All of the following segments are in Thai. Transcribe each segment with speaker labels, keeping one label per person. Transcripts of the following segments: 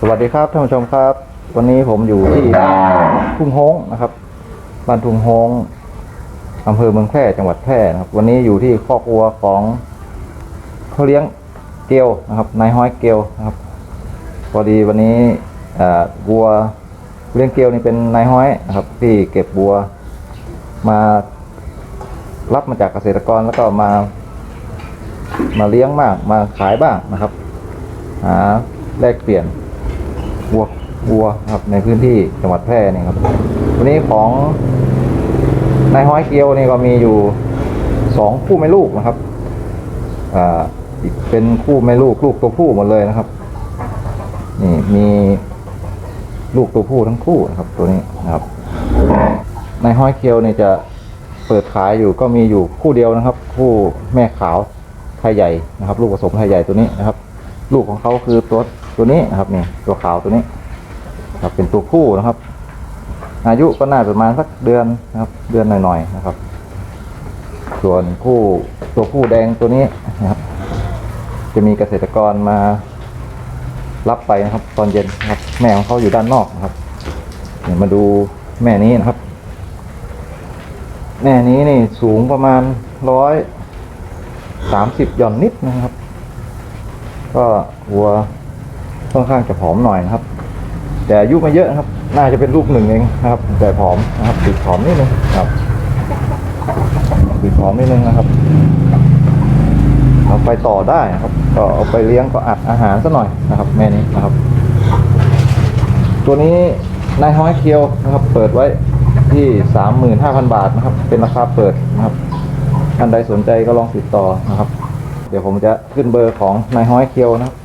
Speaker 1: สวัสดีครับท่านผู้ชมครับ วันนี้ผมอยู่ที่ทุ่งโฮงนะครับบ้านทุ่งโฮงอำเภอเมืองแพร่จังหวัดแพร่นะครับ วันนี้อยู่ที่คอกวัวของเขาเลี้ยงเกลียวนะครับนายห้อยเกลียวนะครับ พอดีวันนี้วัวเลี้ยงเกลียวนี่เป็นนายห้อยนะครับ ที่เก็บวัวมารับมาจากเกษตรกรแล้วก็มา มาเลี้ยงมากมาขายบ้างนะครับหาแลกเปลี่ยน วัววัวครับในพื้นที่จังหวัดแพร่นี่ครับวันนี้ของนายห้อยเกียวนี่ก็มีอยู่สองคู่แม่ลูกนะครับอ่าอีกเป็นคู่แม่ลูกลูกตัวผู้หมดเลยนะครับนี่มีลูกตัวผู้ทั้งคู่นะครับ ตัวนี้นะครับ ในห้อยเกียวเนี่ยจะเปิดขายอยู่ก็มีอยู่คู่เดียวนะครับ คู่แม่ขาวไทยใหญ่นะครับ ลูกผสมไทยใหญ่ตัวนี้นะครับ ลูกของเขาคือตัว ตัวนี้ครับนี่ตัวขาวตัวนี้ ครับเป็นตัวผู้นะครับ อายุก็น่าประมาณสักเดือนนะครับ เดือนหน่อยๆนะครับ ส่วนผู้ตัวผู้แดงตัวนี้นะครับ จะมีเกษตรกรมารับไปนะครับ ตอนเย็นนะครับ แม่ของเขาอยู่ด้านนอกนะครับเดี๋ยวมาดูแม่นี้นะครับ แม่นี้นี่สูงประมาณร้อยสามสิบหย่อนนิดนะครับ ก็วัว ค่อนข้างจะผอมหน่อยนะครับ แต่อายุไม่เยอะครับ น่าจะเป็นลูกหนึ่งเองนะครับ แต่ผอมนะครับติดผอมนิดนึงครับติดผอมนิดนึงนะครับเราไปต่อได้ครับ ก็เอาไปเลี้ยงก็อัดอาหารซะหน่อยนะครับ แม่นี้นะครับ ตัวนี้นายห้อยเคียวนะครับ เปิดไว้ที่สามหมื่นห้าพันบาทนะครับ เป็นราคาเปิดนะครับท่านใดสนใจก็ลองติดต่อนะครับ เดี๋ยวผมจะขึ้นเบอร์ของนายห้อยเคียวนะครับ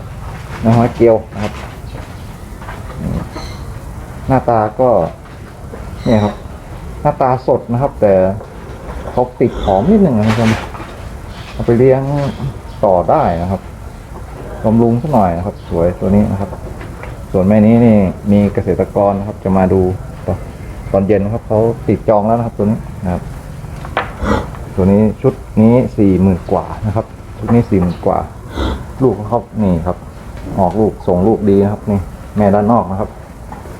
Speaker 1: นายห้อยเกียวนะครับ หน้าตาก็ เนี่ยครับ หน้าตาสดนะครับ แต่เขาติดหอมนิดหนึ่งนะครับเอาไปเลี้ยงต่อได้นะครับบำรุงสักหน่อยนะครับ สวยตัวนี้นะครับ ส่วนแม่นี้นี่มีเกษตรกรนะครับ จะมาดูตอนตอนเย็นครับเขาติดจองแล้วนะครับ ตัวนี้นะครับ ตัวนี้ชุดนี้สี่หมื่นกว่านะครับ ชุดนี้สี่หมื่นกว่า ลูกเขานี่ครับ ออกลูกส่งลูกดีนะครับนี่แม่ด้านนอกนะครับ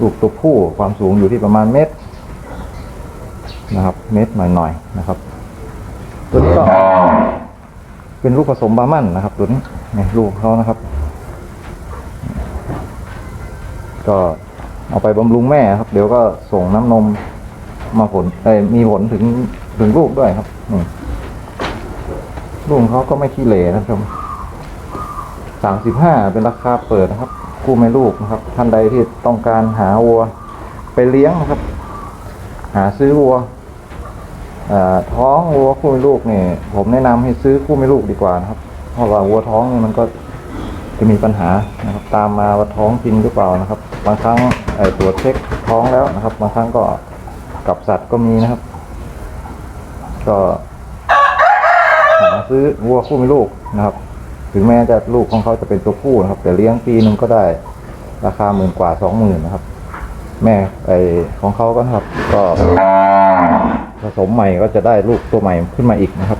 Speaker 1: ลูกตัวผู้ความสูงอยู่ที่ประมาณเมตรนะครับ เมตรหน่อยๆนะครับ ตัวนี้ก็เป็นลูกผสมบามันนะครับ ตัวนี้นี่ลูกเขานะครับ ก็เอาไปบำรุงแม่ครับ เดี๋ยวก็ส่งน้ำนมมาผลเอ้มีผลถึงถึงลูกด้วยครับนี่ลูกเขาก็ไม่ขี้เหร่นะครับ สามสิบห้าเป็นราคาเปิดนะครับ คู่แม่ลูกนะครับ ท่านใดที่ต้องการหาวัวไปเลี้ยงนะครับ หาซื้อวัวท้องวัวคู่แม่ลูกเนี่ยผมแนะนำให้ซื้อคู่แม่ลูกดีกว่านะครับ เพราะว่าวัวท้องเนี่ยมันก็จะมีปัญหานะครับ ตามมาว่าท้องจริงหรือเปล่านะครับ บางครั้งตรวจเช็คท้องแล้วนะครับ บางครั้งก็กับสัตว์ก็มีนะครับ ก็หาซื้อวัวคู่แม่ลูกนะครับ ถึงแม้จะลูกของเขาจะเป็นตัวผู้นะครับ แต่เลี้ยงปีหนึ่งก็ได้ราคาหมื่นกว่าสองหมื่นนะครับ แม่ไอของเขาก็นะครับ ก็ผสมใหม่ก็จะได้ลูกตัวใหม่ขึ้นมาอีกนะครับ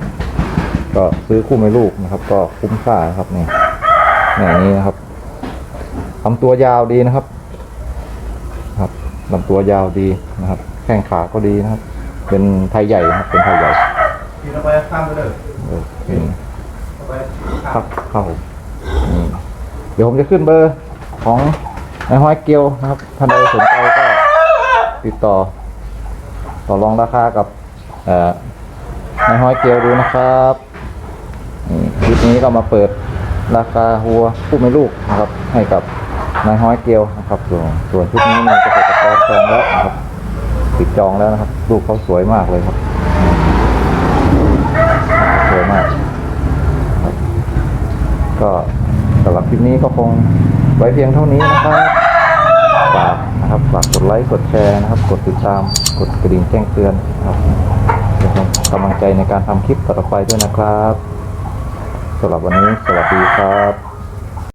Speaker 1: ก็ซื้อคู่แม่ลูกนะครับ ก็คุ้มค่านะครับนี่แม่นี้นะครับลำตัวยาวดีนะครับ ครับลำตัวยาวดีนะครับ แข้งขาก็ดีนะครับ เป็นไทยใหญ่นะครับ เป็นไทยใหญ่
Speaker 2: กินเอาไปข้ามไปเลย
Speaker 1: ครับครับผมเดี๋ยวผมจะขึ้นเบอร์ของนายห้อยเกียวนะครับท่านใดสนใจก็ติดต่อ ต่อรองราคากับนายห้อยเกียวดูนะครับคลิปนี้ก็มาเปิดราคาหัวผู้ไม่ลูกนะครับ ให้กับนายห้อยเกียวนะครับ ส่วนส่วนชุดนี้มีเกษตรกรจองแล้วนะครับติดจองแล้วนะครับ ลูกเขาสวยมากเลยครับ สวยมาก ก็สำหรับคลิปนี้ก็คงไว้เพียงเท่านี้นะครับฝากนะครับฝากกดไลค์กดแชร์นะครับ กดติดตามกดกระดิ่งแจ้งเตือนนะครับเป็นกำลังใจในการทำคลิปต่อไปด้วยนะครับสำหรับวันนี้สวัสดีครับ